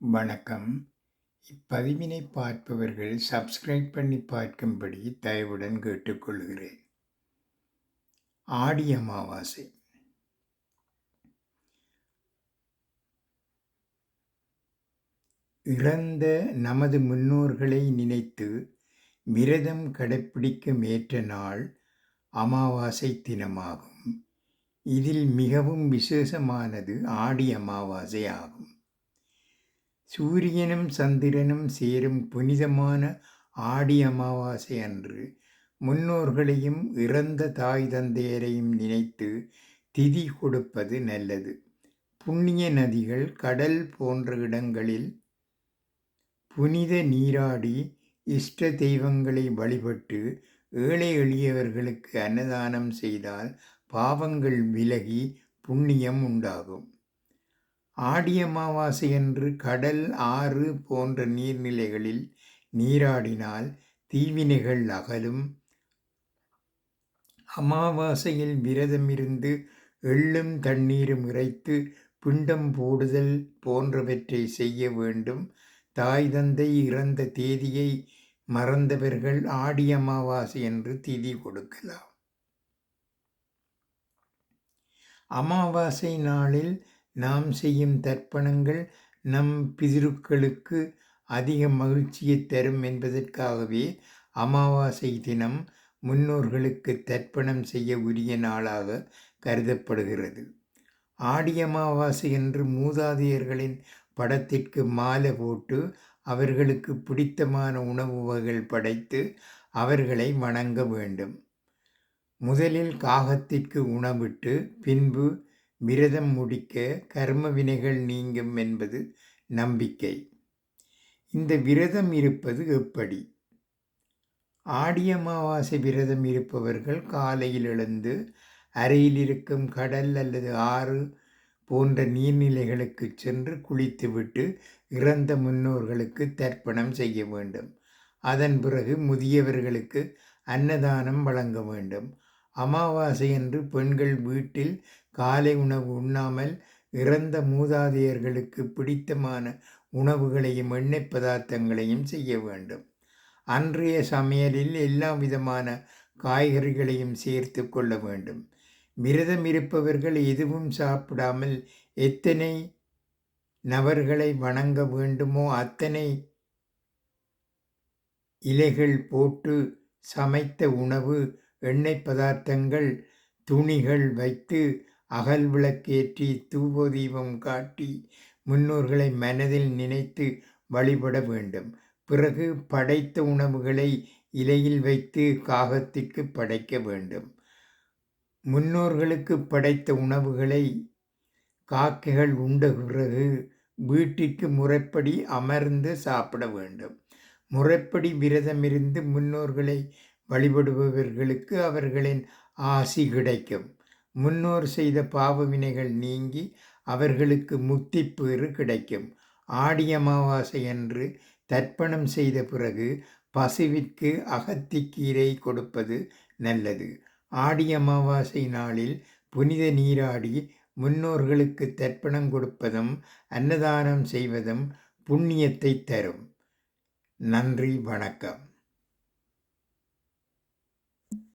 வணக்கம். இப்பதிவினை பார்ப்பவர்கள் சப்ஸ்கிரைப் பண்ணி பார்க்கும்படி தயவுடன் கேட்டுக்கொள்கிறேன். ஆடி அமாவாசை இறந்த நமது முன்னோர்களை நினைத்து விரதம் கடைப்பிடிக்கும் ஏற்ற நாள் அமாவாசை தினமாகும். இதில் மிகவும் விசேஷமானது ஆடி அமாவாசை ஆகும். சூரியனும் சந்திரனும் சேரும் புனிதமான ஆடி அமாவாசை அன்று முன்னோர்களையும் இறந்த தாய் தந்தையரையும் நினைத்து திதி கொடுப்பது நல்லது. புண்ணிய நதிகள், கடல் போன்ற இடங்களில் புனித நீராடி இஷ்ட தெய்வங்களை வழிபட்டு ஏழை எளியவர்களுக்கு அன்னதானம் செய்தால் பாவங்கள் விலகி புண்ணியம் உண்டாகும். ஆடி அமாவாசையன்று கடல், ஆறு போன்ற நீர்நிலைகளில் நீராடினால் தீவினைகள் அகலும். அமாவாசையில் விரதமிருந்து எள்ளும் தண்ணீரும் இறைத்து பிண்டம் போடுதல் போன்றவற்றை செய்ய வேண்டும். தாய் தந்தை இறந்த தேதியை மறந்தவர்கள் ஆடி அமாவாசையன்று திதி கொடுக்கலாம். அமாவாசை நாளில் நாம் செய்யும் தர்ப்பணங்கள் நம் பிதிருக்களுக்கு அதிக மகிழ்ச்சியை தரும் என்பதற்காகவே அமாவாசை தினம் முன்னோர்களுக்கு தர்ப்பணம் செய்ய உரிய நாளாக கருதப்படுகிறது. ஆடி அமாவாசை என்று மூதாதையர்களின் படத்திற்கு மாலை போட்டு அவர்களுக்கு பிடித்தமான உணவு வகைகள் படைத்து அவர்களை வணங்க வேண்டும். முதலில் காகத்திற்கு உணவிட்டு பின்பு விரதம் முடிக்க கர்ம வினைகள் நீங்கும் என்பது நம்பிக்கை. இந்த விரதம் இருப்பது எப்படி? ஆடி அமாவாசை விரதம் இருப்பவர்கள் காலையில் எழுந்து அறையில் இருக்கும் கடல் அல்லது ஆறு போன்ற நீர்நிலைகளுக்குச் சென்று குளித்துவிட்டு இறந்த முன்னோர்களுக்கு தர்ப்பணம் செய்ய வேண்டும். அதன் பிறகு முதியவர்களுக்கு அன்னதானம் வழங்க வேண்டும். அமாவாசையன்று பெண்கள் வீட்டில் காலை உணவு உண்ணாமல் இறந்த மூதாதையர்களுக்கு பிடித்தமான உணவுகளையும் எண்ணெய் பதார்த்தங்களையும் செய்ய வேண்டும். அன்றைய சமையலில் எல்லா விதமான காய்கறிகளையும் சேர்த்து கொள்ள வேண்டும். விரதம் இருப்பவர்கள் எதுவும் சாப்பிடாமல் எத்தனை நபர்களை வணங்க வேண்டுமோ அத்தனை இலைகள் போட்டு சமைத்த உணவு, எண்ணெய் பதார்த்தங்கள், துணிகள் வைத்து அகல் விளக்கேற்றி தூப தீபம் காட்டி முன்னோர்களை மனதில் நினைத்து வழிபட வேண்டும். பிறகு படைத்த உணவுகளை இலையில் வைத்து காகத்திற்கு படைக்க வேண்டும். முன்னோர்களுக்கு படைத்த உணவுகளை காக்கைகள் உண்ட பிறகு வீட்டிற்கு முறைப்படி அமர்ந்து சாப்பிட வேண்டும். முறைப்படி விரதமிருந்து முன்னோர்களை வழிபடுபவர்களுக்கு அவர்களின் ஆசி கிடைக்கும். முன்னோர் செய்த பாவவினைகள் நீங்கி அவர்களுக்கு முக்தி பேறு கிடைக்கும். ஆடி அமாவாசையன்று தர்ப்பணம் செய்த பிறகு பசுவிற்கு அகத்திக்கீரை கொடுப்பது நல்லது. ஆடி அமாவாசை நாளில் புனித நீராடி முன்னோர்களுக்கு தர்ப்பணம் கொடுப்பதும் அன்னதானம் செய்வதும் புண்ணியத்தை தரும். நன்றி வணக்கம்.